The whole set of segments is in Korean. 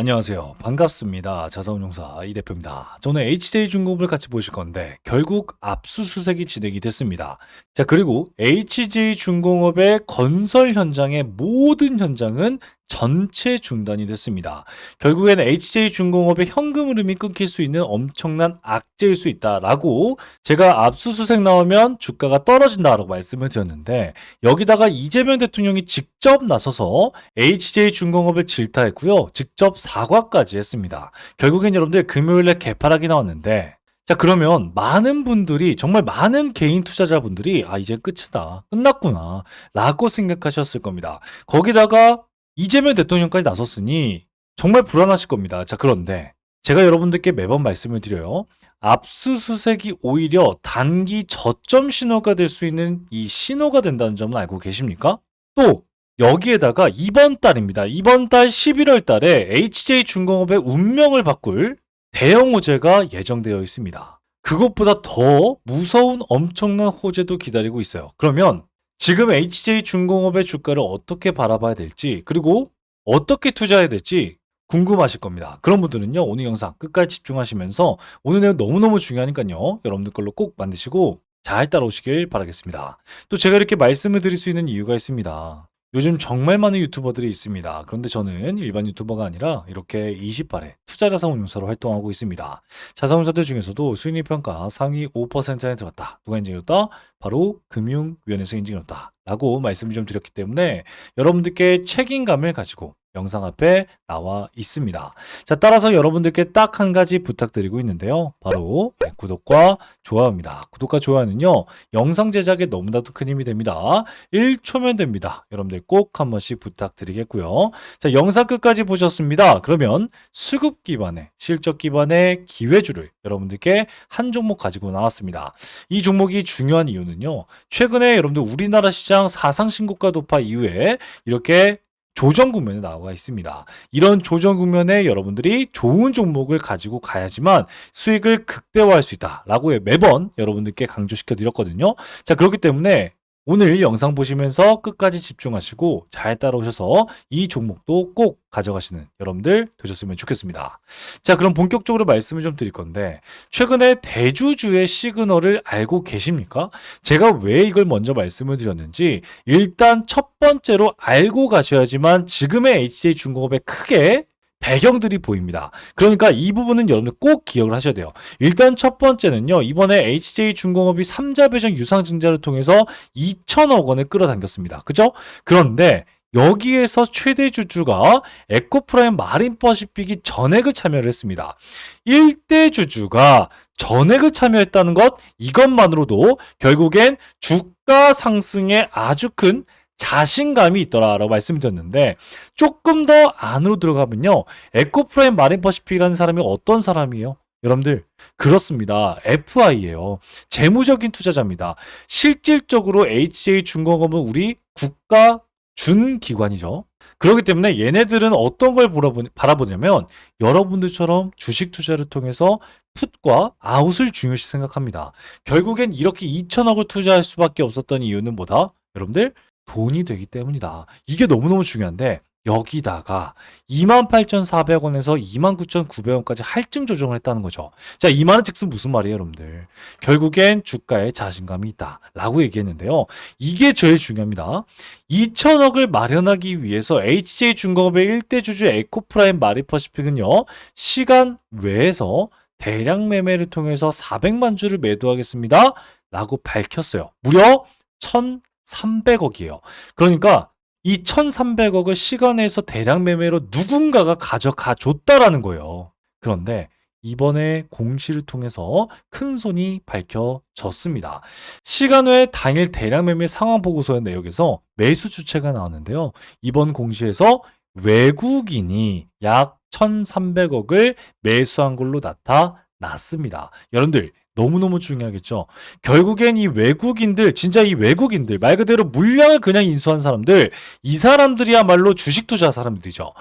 안녕하세요. 반갑습니다. 자사운용사 이 대표입니다. 저는 HJ중공업을 같이 보실 건데 결국 압수수색이 진행이 됐습니다. 자 그리고 HJ중공업의 건설 현장의 모든 현장은 전체 중단이 됐습니다. 결국에는 HJ중공업의 현금 흐름이 끊길 수 있는 엄청난 악재일 수 있다라고 제가 압수수색 나오면 주가가 떨어진다라고 말씀을 드렸는데 여기다가 이재명 대통령이 직접 나서서 HJ중공업을 질타했고요. 직접 사과까지 했습니다. 결국엔 여러분들 금요일에 개파락이 나왔는데 자 그러면 많은 분들이 정말 많은 개인 투자자분들이 아 이제 끝이다 끝났구나 라고 생각하셨을 겁니다. 거기다가 이재명 대통령까지 나섰으니 정말 불안하실 겁니다. 자 그런데 제가 여러분들께 매번 말씀을 드려요. 압수수색이 오히려 단기 저점 신호가 될 수 있는 이 신호가 된다는 점은 알고 계십니까? 또 여기에다가 이번 달입니다. 이번 달 11월 달에 HJ중공업의 운명을 바꿀 대형 호재가 예정되어 있습니다. 그것보다 더 무서운 엄청난 호재도 기다리고 있어요. 그러면 지금 HJ중공업의 주가를 어떻게 바라봐야 될지 그리고 어떻게 투자해야 될지 궁금하실 겁니다. 그런 분들은요, 오늘 영상 끝까지 집중하시면서 오늘 내용 너무너무 중요하니까요, 여러분들 걸로 꼭 만드시고 잘 따라오시길 바라겠습니다. 또 제가 이렇게 말씀을 드릴 수 있는 이유가 있습니다. 요즘 정말 많은 유튜버들이 있습니다. 그런데 저는 일반 유튜버가 아니라 이렇게 28회 투자 자산 운용사로 활동하고 있습니다. 자산 운용사들 중에서도 수익률 평가 상위 5%에 들었다. 누가 인증해줬다? 바로 금융위원회에서 인증해줬다. 라고 말씀을 좀 드렸기 때문에 여러분들께 책임감을 가지고 영상 앞에 나와 있습니다. 자, 따라서 여러분들께 딱 한 가지 부탁드리고 있는데요. 바로 네, 구독과 좋아요입니다. 구독과 좋아요는요, 영상 제작에 너무나도 큰 힘이 됩니다. 1초면 됩니다. 여러분들 꼭 한 번씩 부탁드리겠고요. 자, 영상 끝까지 보셨습니다. 그러면 수급 기반의, 실적 기반의 기회주를 여러분들께 한 종목 가지고 나왔습니다. 이 종목이 중요한 이유는요, 최근에 여러분들 우리나라 시장 사상 신고가 돌파 이후에 이렇게 조정 국면에 나와 있습니다. 이런 조정 국면에 여러분들이 좋은 종목을 가지고 가야지만 수익을 극대화할 수 있다라고 매번 여러분들께 강조시켜 드렸거든요. 자, 그렇기 때문에 오늘 영상 보시면서 끝까지 집중하시고 잘 따라오셔서 이 종목도 꼭 가져가시는 여러분들 되셨으면 좋겠습니다. 자, 그럼 본격적으로 말씀을 좀 드릴 건데 최근에 대주주의 시그널을 알고 계십니까? 제가 왜 이걸 먼저 말씀을 드렸는지 일단 첫 번째로 알고 가셔야지만 지금의 HJ중공업에 크게 배경들이 보입니다. 그러니까 이 부분은 여러분들 꼭 기억을 하셔야 돼요. 일단 첫 번째는요. 이번에 HJ중공업이 3자 배정 유상증자를 통해서 2천억 원을 끌어당겼습니다. 그죠? 그런데 여기에서 최대 주주가 에코프라임 마린 퍼시픽이 전액을 참여를 했습니다. 1대 주주가 전액을 참여했다는 것 이것만으로도 결국엔 주가 상승에 아주 큰 자신감이 있더라라고 말씀드렸는데 조금 더 안으로 들어가면요. 에코프라임 마린 퍼시픽이라는 사람이 어떤 사람이에요? 여러분들 그렇습니다. FI예요. 재무적인 투자자입니다. 실질적으로 HJ중공업은 우리 국가 준 기관이죠. 그렇기 때문에 얘네들은 어떤 걸 바라보냐면 여러분들처럼 주식 투자를 통해서 풋과 아웃을 중요시 생각합니다. 결국엔 이렇게 2천억을 투자할 수밖에 없었던 이유는 뭐다? 여러분들 돈이 되기 때문이다. 이게 너무너무 중요한데 여기다가 28,400원에서 29,900원까지 할증 조정을 했다는 거죠. 자, 2만원 즉슨 무슨 말이에요, 여러분들? 결국엔 주가에 자신감이 있다. 라고 얘기했는데요. 이게 제일 중요합니다. 2천억을 마련하기 위해서 HJ중공업의 1대 주주 에코프라임 마리퍼시픽은요, 시간 외에서 대량 매매를 통해서 400만 주를 매도하겠습니다. 라고 밝혔어요. 무려 1,300억이에요. 그러니까 이 1,300억을 시간에서 대량 매매로 누군가가 가져가 줬다라는 거예요. 그런데 이번에 공시를 통해서 큰 손이 밝혀졌습니다. 시간 외 당일 대량 매매 상황 보고서의 내역에서 매수 주체가 나왔는데요. 이번 공시에서 외국인이 약 1,300억을 매수한 걸로 나타났습니다. 여러분들 너무너무 중요하겠죠. 결국엔 이 외국인들, 진짜 이 외국인들, 말 그대로 물량을 그냥 인수한 사람들, 이 사람들이야말로 주식 투자 사람들이죠.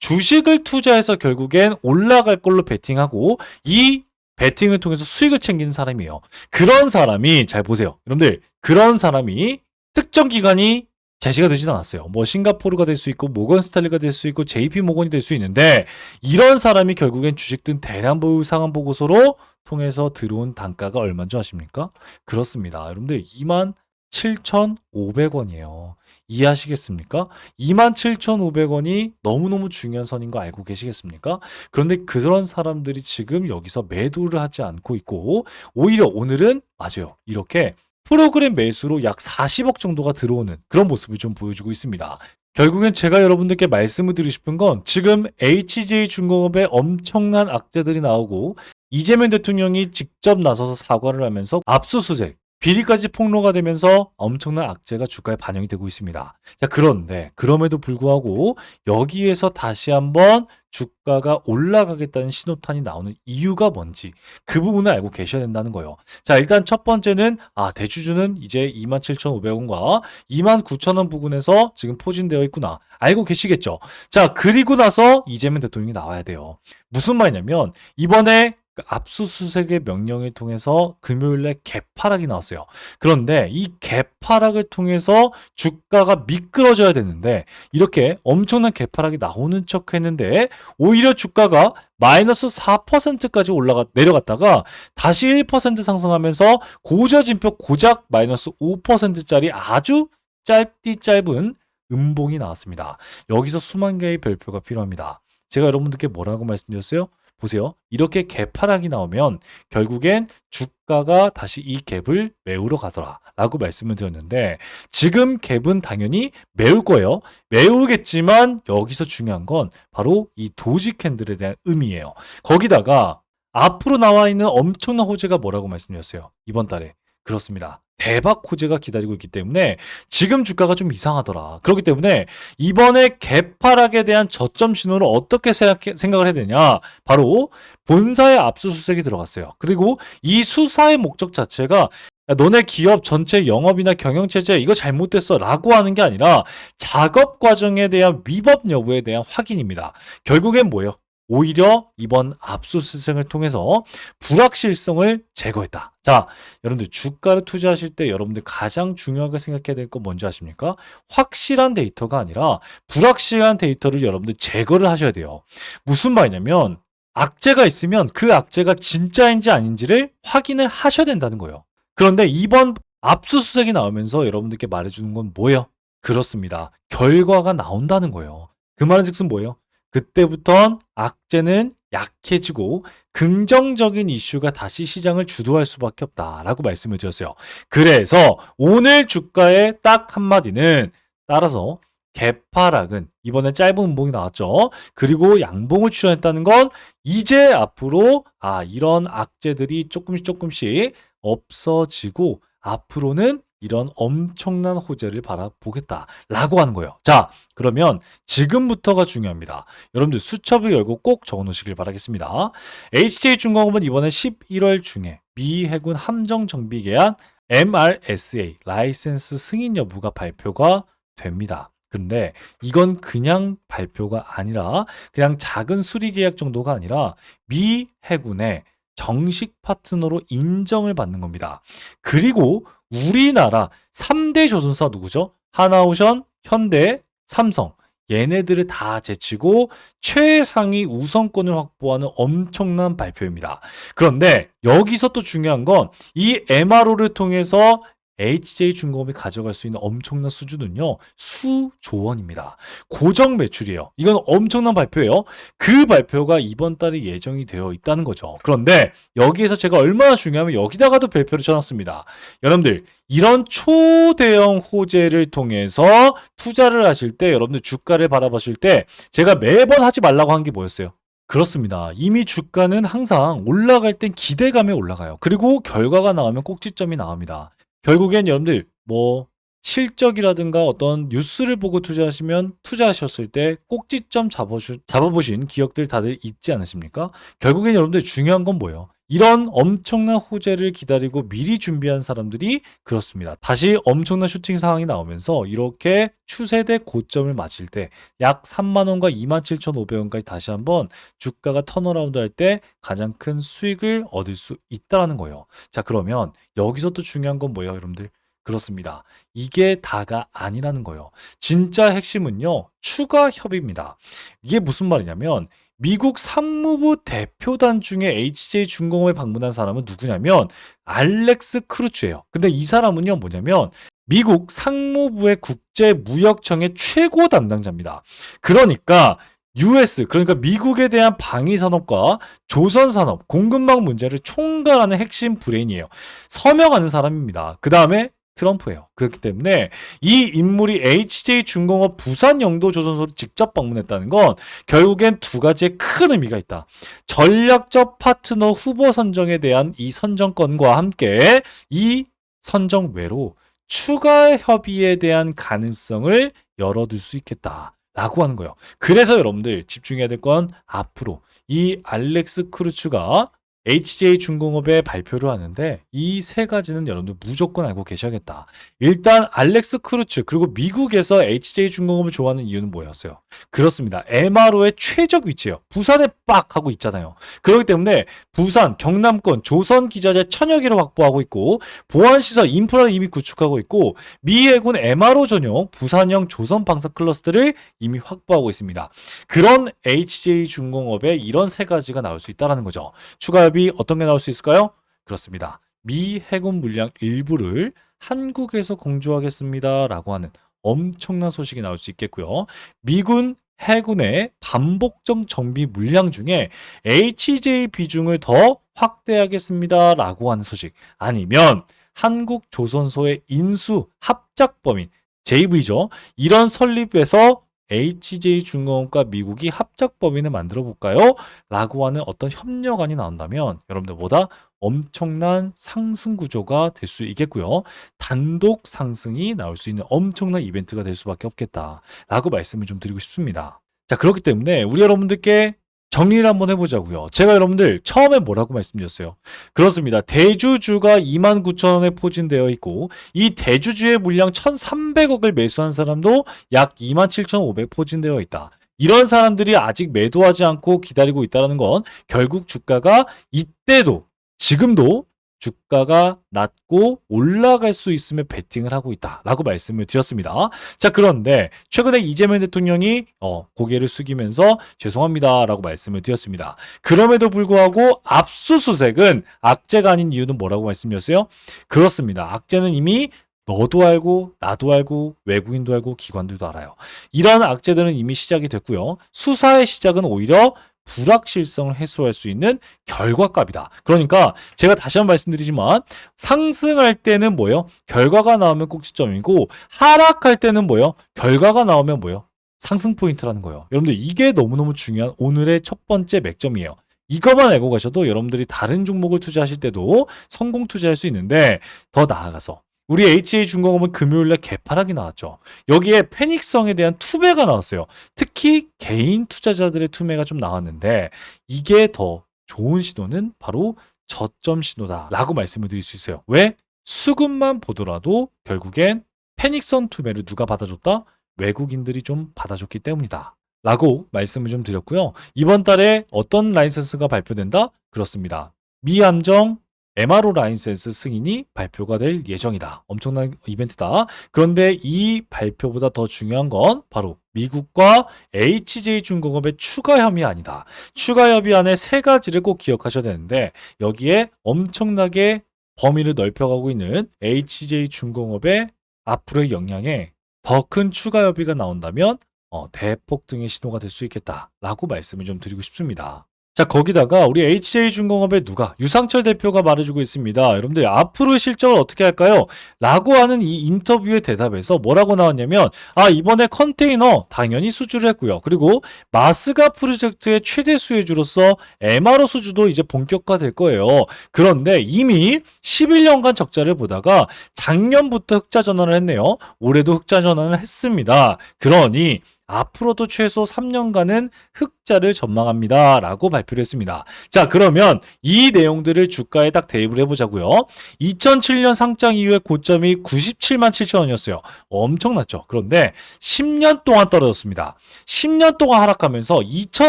주식을 투자해서 결국엔 올라갈 걸로 베팅하고 이 베팅을 통해서 수익을 챙기는 사람이에요. 그런 사람이, 잘 보세요. 여러분들, 그런 사람이 특정 기간이 제시가 되진 않았어요. 뭐 싱가포르가 될 수 있고 모건 스탈리가 될 수 있고 JP 모건이 될 수 있는데 이런 사람이 결국엔 주식 등 대량 보유 상한 보고서로 통해서 들어온 단가가 얼마인 줄 아십니까? 그렇습니다. 여러분들 2만 7,500원이에요. 이해하시겠습니까? 27,500원이 너무너무 중요한 선인 거 알고 계시겠습니까? 그런데 그런 사람들이 지금 여기서 매도를 하지 않고 있고 오히려 오늘은 맞아요. 이렇게 프로그램 매수로 약 40억 정도가 들어오는 그런 모습을 좀 보여주고 있습니다. 결국엔 제가 여러분들께 말씀을 드리고 싶은 건 지금 HJ 중공업에 엄청난 악재들이 나오고 이재명 대통령이 직접 나서서 사과를 하면서 압수수색, 비리까지 폭로가 되면서 엄청난 악재가 주가에 반영이 되고 있습니다. 자, 그런데 그럼에도 불구하고 여기에서 다시 한번 주가가 올라가겠다는 신호탄이 나오는 이유가 뭔지 그 부분을 알고 계셔야 된다는 거예요. 자, 일단 첫 번째는 아, 대주주는 이제 27,500원과 29,000원 부근에서 지금 포진되어 있구나. 알고 계시겠죠? 자, 그리고 나서 이재명 대통령이 나와야 돼요. 무슨 말이냐면 이번에 그 압수수색의 명령을 통해서 금요일에 개파락이 나왔어요. 그런데 이 개파락을 통해서 주가가 미끄러져야 되는데 이렇게 엄청난 개파락이 나오는 척 했는데 오히려 주가가 마이너스 4%까지 올라가 내려갔다가 다시 1% 상승하면서 고저진표 고작 마이너스 5%짜리 아주 짧디 짧은 음봉이 나왔습니다. 여기서 수만 개의 별표가 필요합니다. 제가 여러분들께 뭐라고 말씀드렸어요? 보세요. 이렇게 개파락이 나오면 결국엔 주가가 다시 이 갭을 메우러 가더라. 라고 말씀을 드렸는데 지금 갭은 당연히 메울 거예요. 메우겠지만 여기서 중요한 건 바로 이 도지 캔들에 대한 의미예요. 거기다가 앞으로 나와 있는 엄청난 호재가 뭐라고 말씀드렸어요. 이번 달에. 그렇습니다. 대박 호재가 기다리고 있기 때문에 지금 주가가 좀 이상하더라. 그렇기 때문에 이번에 개파락에 대한 저점 신호를 어떻게 생각해, 생각을 해야 되냐? 바로 본사의 압수수색이 들어갔어요. 그리고 이 수사의 목적 자체가 야, 너네 기업 전체 영업이나 경영체제 이거 잘못됐어 라고 하는 게 아니라 작업 과정에 대한 위법 여부에 대한 확인입니다. 결국엔 뭐예요? 오히려 이번 압수수색을 통해서 불확실성을 제거했다. 자, 여러분들 주가를 투자하실 때 여러분들 가장 중요하게 생각해야 될 건 뭔지 아십니까? 확실한 데이터가 아니라 불확실한 데이터를 여러분들 제거를 하셔야 돼요. 무슨 말이냐면 악재가 있으면 그 악재가 진짜인지 아닌지를 확인을 하셔야 된다는 거예요. 그런데 이번 압수수색이 나오면서 여러분들께 말해주는 건 뭐예요? 그렇습니다. 결과가 나온다는 거예요. 그 말은 즉슨 뭐예요? 그때부턴 악재는 약해지고 긍정적인 이슈가 다시 시장을 주도할 수밖에 없다라고 말씀을 드렸어요. 그래서 오늘 주가의 딱 한마디는 따라서 개파락은 이번에 짧은 음봉이 나왔죠. 그리고 양봉을 출현했다는 건 이제 앞으로 아 이런 악재들이 조금씩 조금씩 없어지고 앞으로는 이런 엄청난 호재를 바라보겠다라고 하는 거예요. 자, 그러면 지금부터가 중요합니다. 여러분들 수첩을 열고 꼭 적어 놓으시길 바라겠습니다. HJ중공업은 이번에 11월 중에 미 해군 함정 정비 계약 MRSA 라이센스 승인 여부가 발표가 됩니다. 근데 이건 그냥 발표가 아니라 그냥 작은 수리 계약 정도가 아니라 미 해군의 정식 파트너로 인정을 받는 겁니다. 그리고 우리나라 3대 조선사 누구죠? 하나오션, 현대, 삼성. 얘네들을 다 제치고 최상위 우선권을 확보하는 엄청난 발표입니다. 그런데 여기서 또 중요한 건 이 MRO를 통해서 HJ중공업이 가져갈 수 있는 엄청난 수준은요, 수조 원입니다. 고정 매출이에요. 이건 엄청난 발표예요. 그 발표가 이번 달에 예정이 되어 있다는 거죠. 그런데 여기에서 제가 얼마나 중요하면 여기다가도 발표를 쳐놨습니다. 여러분들, 이런 초대형 호재를 통해서 투자를 하실 때, 여러분들 주가를 바라보실 때, 제가 매번 하지 말라고 한 게 뭐였어요? 그렇습니다. 이미 주가는 항상 올라갈 땐 기대감에 올라가요. 그리고 결과가 나오면 꼭지점이 나옵니다. 결국엔 여러분들 뭐 실적이라든가 어떤 뉴스를 보고 투자하시면 투자하셨을 때 꼭지점 잡아보신, 기억들 다들 있지 않으십니까? 결국엔 여러분들 중요한 건 뭐예요? 이런 엄청난 호재를 기다리고 미리 준비한 사람들이 그렇습니다. 다시 엄청난 슈팅 상황이 나오면서 이렇게 추세대 고점을 맞을 때 약 3만원과 27,500원까지 다시 한번 주가가 턴어라운드 할 때 가장 큰 수익을 얻을 수 있다는 거예요. 자, 그러면 여기서 또 중요한 건 뭐예요, 여러분들? 그렇습니다. 이게 다가 아니라는 거예요. 진짜 핵심은요, 추가 협의입니다. 이게 무슨 말이냐면, 미국 상무부 대표단 중에 HJ중공업에 방문한 사람은 누구냐면, 알렉스 크루츠예요. 근데 이 사람은요, 뭐냐면, 미국 상무부의 국제무역청의 최고 담당자입니다. 그러니까, US, 그러니까 미국에 대한 방위 산업과 조선 산업, 공급망 문제를 총괄하는 핵심 브레인이에요. 서명하는 사람입니다. 그 다음에 트럼프예요. 그렇기 때문에 이 인물이 HJ 중공업 부산 영도 조선소를 직접 방문했다는 건 결국엔 두 가지의 큰 의미가 있다. 전략적 파트너 후보 선정에 대한 이 선정권과 함께 이 선정 외로 추가 협의에 대한 가능성을 열어둘 수 있겠다. 라고 하는 거예요. 그래서 여러분들 집중해야 될 건 앞으로 이 알렉스 크루츠가 HJ 중공업에 발표를 하는데 이 세 가지는 여러분들 무조건 알고 계셔야겠다. 일단 알렉스 크루츠 그리고 미국에서 HJ 중공업을 좋아하는 이유는 뭐였어요? 그렇습니다. MRO의 최적 위치예요. 부산에 빡 하고 있잖아요. 그렇기 때문에 부산, 경남권, 조선 기자재 천여 개를 확보하고 있고 보안시설 인프라를 이미 구축하고 있고 미 해군 MRO 전용 부산형 조선 방사 클러스터를 이미 확보하고 있습니다. 그런 HJ 중공업에 이런 세 가지가 나올 수 있다는 거죠. 추가 협의 어떤 게 나올 수 있을까요? 그렇습니다. 미 해군 물량 일부를 한국에서 공조하겠습니다 라고 하는 엄청난 소식이 나올 수 있겠고요. 미군 해군의 반복점 정비 물량 중에 HJ 비중을 더 확대하겠습니다 라고 하는 소식 아니면 한국 조선소의 인수 합작 범인 JV죠. 이런 설립에서 HJ 중공업과 미국이 합작 범인을 만들어 볼까요? 라고 하는 어떤 협력안이 나온다면 여러분들보다 엄청난 상승 구조가 될 수 있겠고요. 단독 상승이 나올 수 있는 엄청난 이벤트가 될 수밖에 없겠다. 라고 말씀을 좀 드리고 싶습니다. 자, 그렇기 때문에 우리 여러분들께 정리를 한번 해보자고요. 제가 여러분들 처음에 뭐라고 말씀드렸어요? 그렇습니다. 대주주가 2만 9천 원에 포진되어 있고 이 대주주의 물량 1,300억을 매수한 사람도 약 2만 7천5백 포진되어 있다. 이런 사람들이 아직 매도하지 않고 기다리고 있다는 건 결국 주가가 이때도 지금도 주가가 낮고 올라갈 수 있음에 베팅을 하고 있다라고 말씀을 드렸습니다. 자, 그런데 최근에 이재명 대통령이 어, 고개를 숙이면서 죄송합니다라고 말씀을 드렸습니다. 그럼에도 불구하고 압수수색은 악재가 아닌 이유는 뭐라고 말씀드렸어요? 그렇습니다. 악재는 이미 너도 알고 나도 알고 외국인도 알고 기관들도 알아요. 이러한 악재들은 이미 시작이 됐고요. 수사의 시작은 오히려 불확실성을 해소할 수 있는 결과값이다. 그러니까 제가 다시 한번 말씀드리지만 상승할 때는 뭐예요? 결과가 나오면 꼭지점이고 하락할 때는 뭐예요? 결과가 나오면 뭐예요? 상승 포인트라는 거예요. 여러분들 이게 너무너무 중요한 오늘의 첫 번째 맥점이에요. 이것만 알고 가셔도 여러분들이 다른 종목을 투자하실 때도 성공 투자할 수 있는데 더 나아가서 우리 HA 중공업은 금요일날 개파락이 나왔죠. 여기에 패닉성에 대한 투매가 나왔어요. 특히 개인 투자자들의 투매가 좀 나왔는데 이게 더 좋은 신호는 바로 저점 신호다라고 말씀을 드릴 수 있어요. 왜? 수급만 보더라도 결국엔 패닉성 투매를 누가 받아줬다? 외국인들이 좀 받아줬기 때문이다. 라고 말씀을 좀 드렸고요. 이번 달에 어떤 라이센스가 발표된다? 그렇습니다. 미함정 MRO 라이센스 승인이 발표가 될 예정이다. 엄청난 이벤트다. 그런데 이 발표보다 더 중요한 건 바로 미국과 HJ 중공업의 추가 협의 아니다. 추가 협의 안에 세 가지를 꼭 기억하셔야 되는데 여기에 엄청나게 범위를 넓혀가고 있는 HJ 중공업의 앞으로의 역량에 더 큰 추가 협의가 나온다면 어, 대폭 등의 신호가 될 수 있겠다라고 말씀을 좀 드리고 싶습니다. 자, 거기다가 우리 HJ중공업의 누가 유상철 대표가 말해주고 있습니다. 여러분들 앞으로의 실적을 어떻게 할까요? 라고 하는 이 인터뷰의 대답에서 뭐라고 나왔냐면 아 이번에 컨테이너 당연히 수주를 했고요. 그리고 마스가 프로젝트의 최대 수혜주로서 MRO 수주도 이제 본격화될 거예요. 그런데 이미 11년간 적자를 보다가 작년부터 흑자 전환을 했네요. 올해도 흑자 전환을 했습니다. 그러니 앞으로도 최소 3년간은 흑자를 전망합니다. 라고 발표를 했습니다. 자, 그러면 이 내용들을 주가에 딱 대입을 해보자고요. 2007년 상장 이후에 고점이 97만 7천 원이었어요. 엄청났죠. 그런데 10년 동안 떨어졌습니다. 10년 동안 하락하면서 2천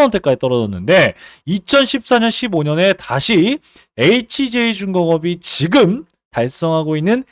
원대까지 떨어졌는데 2014년 15년에 다시 HJ중공업이 지금 달성하고 있는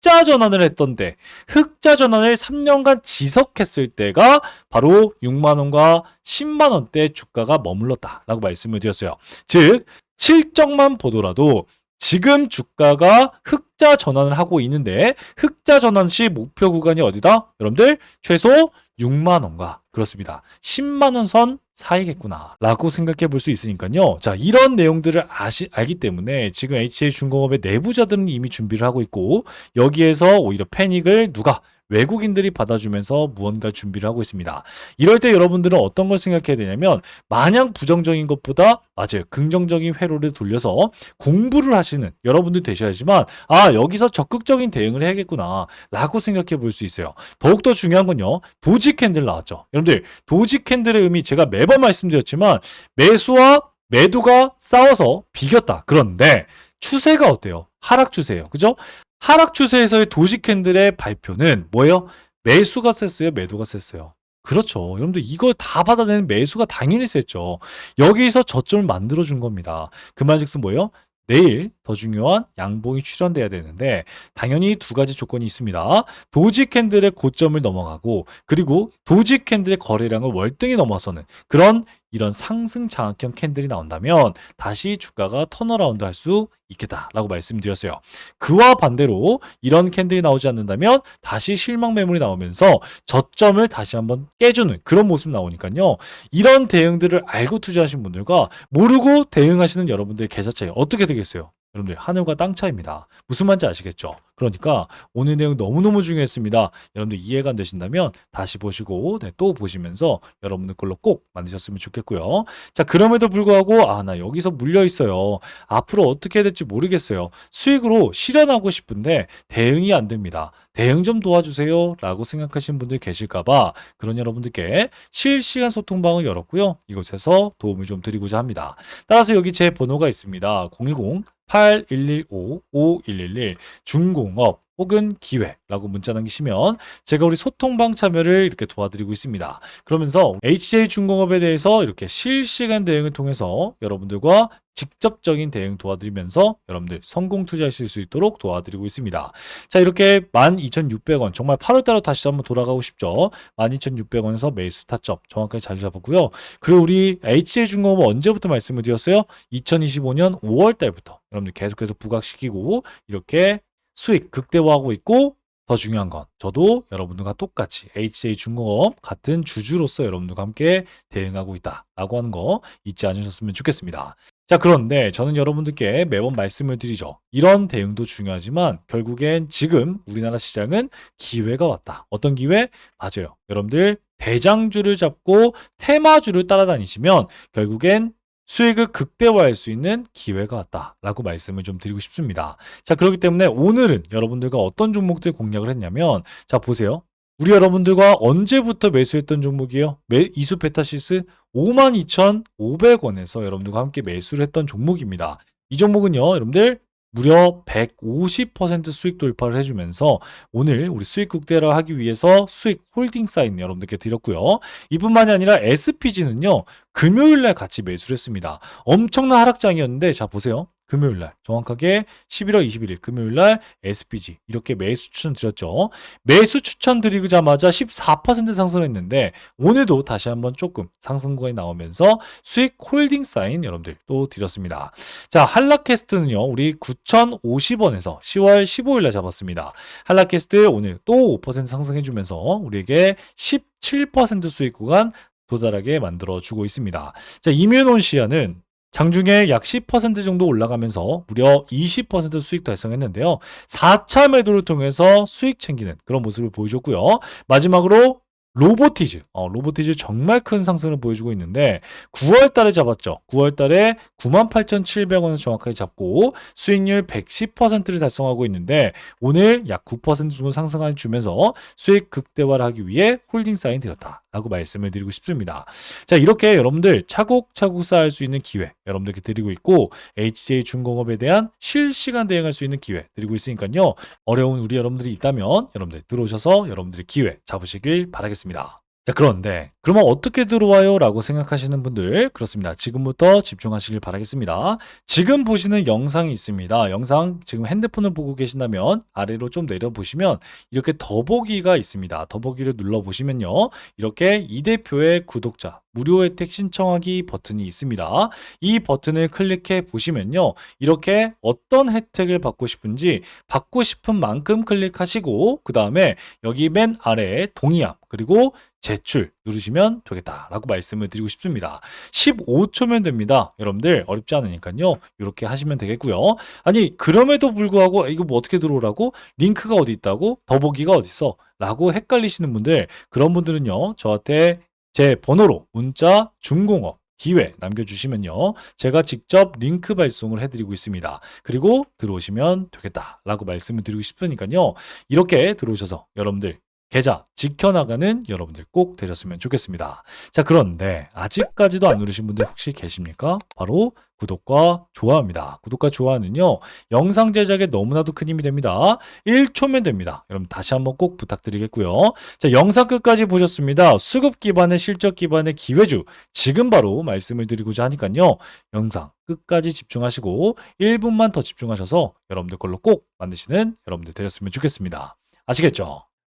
흑 흑자 전환을 했던데 흑자 전환을 3년간 지속했을 때가 바로 6만 원과 10만 원대 주가가 머물렀다라고 말씀을 드렸어요. 즉 실적만 보더라도 지금 주가가 흑자 전환을 하고 있는데 흑자 전환 시 목표 구간이 어디다? 여러분들 최소 6만 원과 그렇습니다. 10만 원 선 사이겠구나 라고 생각해 볼 수 있으니까요. 자 이런 내용들을 아시, 알기 때문에 지금 HA중공업의 내부자들은 이미 준비를 하고 있고 여기에서 오히려 패닉을 누가 외국인들이 받아주면서 무언가 준비를 하고 있습니다. 이럴 때 여러분들은 어떤 걸 생각해야 되냐면 마냥 부정적인 것보다 맞아요. 긍정적인 회로를 돌려서 공부를 하시는 여러분들 되셔야지만 아 여기서 적극적인 대응을 해야겠구나 라고 생각해 볼 수 있어요. 더욱더 중요한 건요. 도지 캔들 나왔죠. 여러분들 도지 캔들의 의미 제가 매번 말씀드렸지만 매수와 매도가 싸워서 비겼다. 그런데 추세가 어때요? 하락 추세예요. 그죠? 하락 추세에서의 도지 캔들의 발표는 뭐예요? 매수가 셌어요, 매도가 셌어요. 그렇죠. 여러분들 이걸 다 받아내는 매수가 당연히 셌죠. 여기서 저점을 만들어 준 겁니다. 그 말즉슨 뭐예요? 내일 더 중요한 양봉이 출현돼야 되는데 당연히 두 가지 조건이 있습니다. 도지 캔들의 고점을 넘어가고 그리고 도지 캔들의 거래량을 월등히 넘어서는 그런 이런 상승 장악형 캔들이 나온다면 다시 주가가 턴어라운드 할 수 있겠다라고 말씀드렸어요. 그와 반대로 이런 캔들이 나오지 않는다면 다시 실망 매물이 나오면서 저점을 다시 한번 깨주는 그런 모습 나오니까요. 이런 대응들을 알고 투자하신 분들과 모르고 대응하시는 여러분들의 계좌 차이 어떻게 되겠어요? 여러분들 하늘과 땅 차이입니다. 무슨 말인지 아시겠죠? 그러니까 오늘 내용 너무너무 중요했습니다. 여러분들 이해가 안 되신다면 다시 보시고 네, 또 보시면서 여러분들 걸로 꼭 만드셨으면 좋겠고요. 자 그럼에도 불구하고 아 나 여기서 물려 있어요. 앞으로 어떻게 해야 될지 모르겠어요. 수익으로 실현하고 싶은데 대응이 안 됩니다. 대응 좀 도와주세요. 라고 생각하시는 분들 계실까봐 그런 여러분들께 실시간 소통방을 열었고요. 이곳에서 도움을 좀 드리고자 합니다. 따라서 여기 제 번호가 있습니다. 010 8115-5111 중공업 혹은 기회라고 문자 남기시면 제가 우리 소통방 참여를 이렇게 도와드리고 있습니다. 그러면서 HJ중공업에 대해서 이렇게 실시간 대응을 통해서 여러분들과 직접적인 대응 도와드리면서 여러분들 성공 투자하실 수 있도록 도와드리고 있습니다. 자, 이렇게 12,600원 정말 8월달로 다시 한번 돌아가고 싶죠. 12,600원에서 매수 타점 정확하게 잘 잡았고요. 그리고 우리 HJ중공업 언제부터 말씀을 드렸어요? 2025년 5월달부터 여러분들 계속해서 부각시키고 이렇게 수익 극대화하고 있고 더 중요한 건 저도 여러분들과 똑같이 HJ 중공업 같은 주주로서 여러분들과 함께 대응하고 있다라고 하는 거 잊지 않으셨으면 좋겠습니다. 자, 그런데 저는 여러분들께 매번 말씀을 드리죠. 이런 대응도 중요하지만 결국엔 지금 우리나라 시장은 기회가 왔다. 어떤 기회? 맞아요. 여러분들 대장주를 잡고 테마주를 따라다니시면 결국엔 수익을 극대화할 수 있는 기회가 왔다라고 말씀을 좀 드리고 싶습니다. 자, 그렇기 때문에 오늘은 여러분들과 어떤 종목들 공략을 했냐면 자, 보세요. 우리 여러분들과 언제부터 매수했던 종목이에요? 매, 이수 베타시스 52,500원에서 여러분들과 함께 매수를 했던 종목입니다. 이 종목은요, 여러분들 무려 150% 수익 돌파를 해주면서 오늘 우리 수익 극대화 하기 위해서 수익 홀딩 사인 여러분들께 드렸고요. 이뿐만이 아니라 SPG는요, 금요일 날 같이 매수를 했습니다. 엄청난 하락장이었는데, 자, 보세요. 금요일 날 정확하게 11월 21일 금요일 날 SPG 이렇게 매수 추천 드렸죠. 매수 추천 드리자마자 14% 상승했는데 오늘도 다시 한번 조금 상승 구간이 나오면서 수익 홀딩 사인 여러분들 또 드렸습니다. 자, 한라캐스트는요. 우리 9,050원에서 10월 15일 날 잡았습니다. 한라캐스트 오늘 또 5% 상승해 주면서 우리에게 17% 수익 구간 도달하게 만들어 주고 있습니다. 자, 이뮤논시아는 장중에 약 10% 정도 올라가면서 무려 20% 수익 달성했는데요. 4차 매도를 통해서 수익 챙기는 그런 모습을 보여줬고요. 마지막으로 로보티즈, 어, 로보티즈 정말 큰 상승을 보여주고 있는데 9월 달에 잡았죠. 9월 달에 98,700원을 정확하게 잡고 수익률 110%를 달성하고 있는데 오늘 약 9% 정도 상승을 주면서 수익 극대화를 하기 위해 홀딩 사인 드렸다 라고 말씀을 드리고 싶습니다. 자, 이렇게 여러분들 차곡차곡 쌓을 수 있는 기회 여러분들께 드리고 있고 HJ 중공업에 대한 실시간 대응할 수 있는 기회 드리고 있으니까요. 어려운 우리 여러분들이 있다면 여러분들 들어오셔서 여러분들의 기회 잡으시길 바라겠습니다. 자, 그런데 그러면 어떻게 들어와요? 라고 생각하시는 분들, 그렇습니다. 지금부터 집중하시길 바라겠습니다. 지금 보시는 영상이 있습니다. 영상 지금 핸드폰을 보고 계신다면 아래로 좀 내려보시면 이렇게 더보기가 있습니다. 더보기를 눌러보시면요. 이렇게 이 대표의 구독자, 무료 혜택 신청하기 버튼이 있습니다. 이 버튼을 클릭해 보시면요. 이렇게 어떤 혜택을 받고 싶은지 받고 싶은 만큼 클릭하시고, 그 다음에 여기 맨 아래에 동의함, 그리고 제출 누르시면 되겠다라고 말씀을 드리고 싶습니다. 15초면 됩니다. 여러분들 어렵지 않으니까요. 이렇게 하시면 되겠고요. 아니 그럼에도 불구하고 이거 뭐 어떻게 들어오라고? 링크가 어디 있다고? 더보기가 어디 있어? 라고 헷갈리시는 분들 그런 분들은요. 저한테 제 번호로 문자 중공업 기회 남겨주시면요. 제가 직접 링크 발송을 해드리고 있습니다. 그리고 들어오시면 되겠다라고 말씀을 드리고 싶으니까요. 이렇게 들어오셔서 여러분들 계좌 지켜나가는 여러분들 꼭 되셨으면 좋겠습니다. 자, 그런데 아직까지도 안 누르신 분들 혹시 계십니까? 바로 구독과 좋아입니다. 구독과 좋아는요, 영상 제작에 너무나도 큰 힘이 됩니다. 1초면 됩니다. 여러분 다시 한번 꼭 부탁드리겠고요. 자, 영상 끝까지 보셨습니다. 수급 기반의 실적 기반의 기회주. 지금 바로 말씀을 드리고자 하니까요. 영상 끝까지 집중하시고 1분만 더 집중하셔서 여러분들 걸로 꼭 만드시는 여러분들 되셨으면 좋겠습니다. 아시겠죠?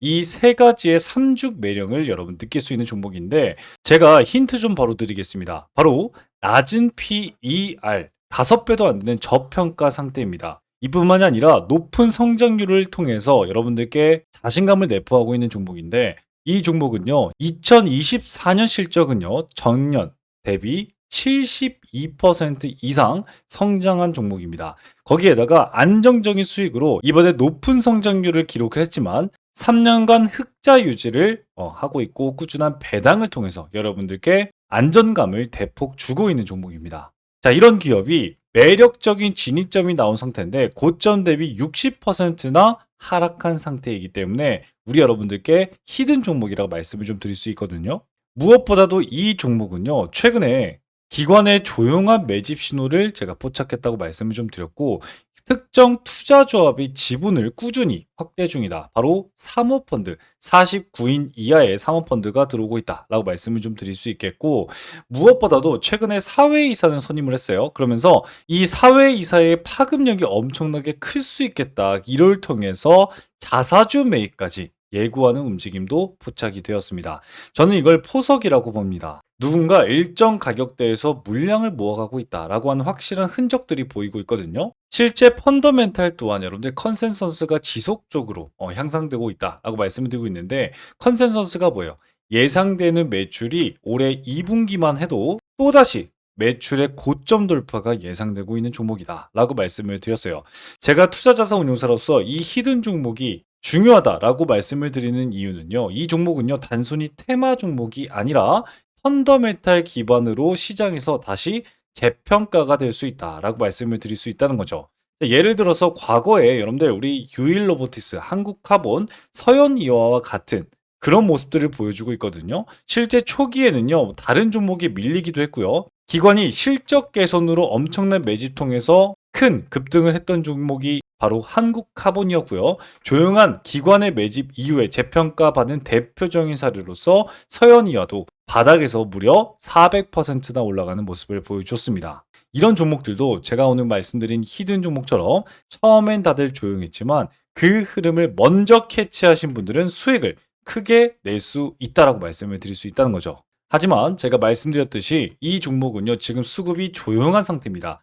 이 세 가지의 삼죽 매력을 여러분 느낄 수 있는 종목인데 제가 힌트 좀 바로 드리겠습니다. 바로 낮은 PER 다섯 배도 안 되는 저평가 상태입니다. 이뿐만이 아니라 높은 성장률을 통해서 여러분들께 자신감을 내포하고 있는 종목인데 이 종목은요 2024년 실적은요 전년 대비 72% 이상 성장한 종목입니다. 거기에다가 안정적인 수익으로 이번에 높은 성장률을 기록했지만 3년간 흑자 유지를 어, 하고 있고 꾸준한 배당을 통해서 여러분들께 안전감을 대폭 주고 있는 종목입니다. 자, 이런 기업이 매력적인 진입점이 나온 상태인데 고점 대비 60%나 하락한 상태이기 때문에 우리 여러분들께 히든 종목이라고 말씀을 좀 드릴 수 있거든요. 무엇보다도 이 종목은요, 최근에 기관의 조용한 매집 신호를 제가 포착했다고 말씀을 좀 드렸고 특정 투자 조합이 지분을 꾸준히 확대 중이다. 바로 사모펀드 49인 이하의 사모펀드가 들어오고 있다라고 말씀을 좀 드릴 수 있겠고 무엇보다도 최근에 사회이사는 선임을 했어요. 그러면서 이 사회이사의 파급력이 엄청나게 클 수 있겠다. 이를 통해서 자사주 매입까지 예고하는 움직임도 포착이 되었습니다. 저는 이걸 포석이라고 봅니다. 누군가 일정 가격대에서 물량을 모아가고 있다라고 하는 확실한 흔적들이 보이고 있거든요. 실제 펀더멘탈 또한 여러분들 컨센서스가 지속적으로 어, 향상되고 있다라고 말씀을 드리고 있는데 컨센서스가 뭐예요? 예상되는 매출이 올해 2분기만 해도 또다시 매출의 고점 돌파가 예상되고 있는 종목이다 라고 말씀을 드렸어요. 제가 투자자산 운용사로서 이 히든 종목이 중요하다라고 말씀을 드리는 이유는요. 이 종목은요. 단순히 테마 종목이 아니라 펀더멘탈 기반으로 시장에서 다시 재평가가 될 수 있다라고 말씀을 드릴 수 있다는 거죠. 예를 들어서 과거에 여러분들 우리 유일 로보티스, 한국카본, 서현이와와 같은 그런 모습들을 보여주고 있거든요. 실제 초기에는요. 다른 종목이 밀리기도 했고요. 기관이 실적 개선으로 엄청난 매집 통해서 큰 급등을 했던 종목이 바로 한국카본이었고요. 조용한 기관의 매집 이후에 재평가받은 대표적인 사례로서 서현이와도 바닥에서 무려 400%나 올라가는 모습을 보여줬습니다. 이런 종목들도 제가 오늘 말씀드린 히든 종목처럼 처음엔 다들 조용했지만 그 흐름을 먼저 캐치하신 분들은 수익을 크게 낼 수 있다라고 말씀을 드릴 수 있다는 거죠. 하지만 제가 말씀드렸듯이 이 종목은요, 지금 수급이 조용한 상태입니다.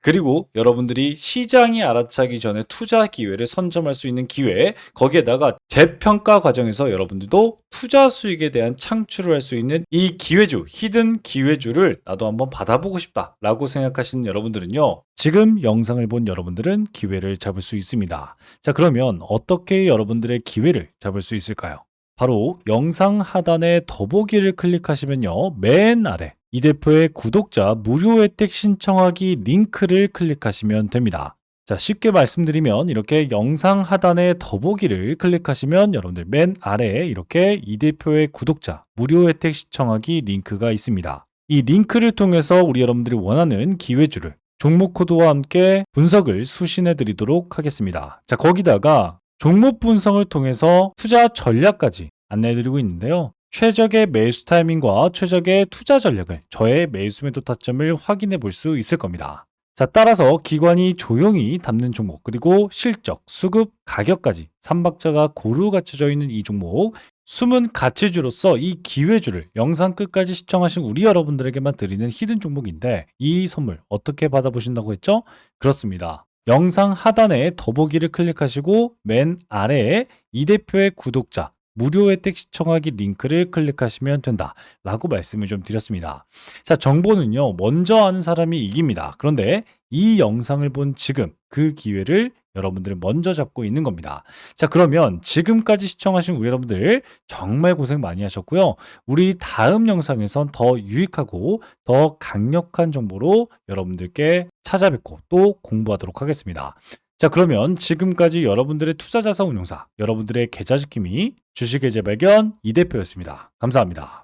그리고 여러분들이 시장이 알아차기 전에 투자 기회를 선점할 수 있는 기회, 거기에다가 재평가 과정에서 여러분들도 투자 수익에 대한 창출을 할 수 있는 이 기회주, 히든 기회주를 나도 한번 받아보고 싶다 라고 생각하시는 여러분들은요, 지금 영상을 본 여러분들은 기회를 잡을 수 있습니다. 자, 그러면 어떻게 여러분들의 기회를 잡을 수 있을까요? 바로 영상 하단에 더보기를 클릭하시면요. 맨 아래 이 대표의 구독자 무료 혜택 신청하기 링크를 클릭하시면 됩니다. 자, 쉽게 말씀드리면 이렇게 영상 하단에 더보기를 클릭하시면 여러분들 맨 아래에 이렇게 이 대표의 구독자 무료 혜택 신청하기 링크가 있습니다. 이 링크를 통해서 우리 여러분들이 원하는 기회주를 종목 코드와 함께 분석을 수신해 드리도록 하겠습니다. 자, 거기다가 종목 분석을 통해서 투자 전략까지 안내해 드리고 있는데요. 최적의 매수 타이밍과 최적의 투자 전략을 저의 매수 매도 타점을 확인해 볼 수 있을 겁니다. 자, 따라서 기관이 조용히 담는 종목, 그리고 실적, 수급, 가격까지 삼박자가 고루 갖춰져 있는 이 종목, 숨은 가치주로서 이 기회주를 영상 끝까지 시청하신 우리 여러분들에게만 드리는 히든 종목인데 이 선물 어떻게 받아보신다고 했죠? 그렇습니다. 영상 하단에 더보기를 클릭하시고 맨 아래에 이 대표의 구독자 무료 혜택 시청하기 링크를 클릭하시면 된다. 라고 말씀을 좀 드렸습니다. 자, 정보는요, 먼저 아는 사람이 이깁니다. 그런데 이 영상을 본 지금 그 기회를 여러분들은 먼저 잡고 있는 겁니다. 자, 그러면 지금까지 시청하신 우리 여러분들 정말 고생 많이 하셨고요. 우리 다음 영상에선 더 유익하고 더 강력한 정보로 여러분들께 찾아뵙고 또 공부하도록 하겠습니다. 자, 그러면 지금까지 여러분들의 투자자산 운용사, 여러분들의 계좌 지킴이 주식의 재발견 이 대표였습니다. 감사합니다.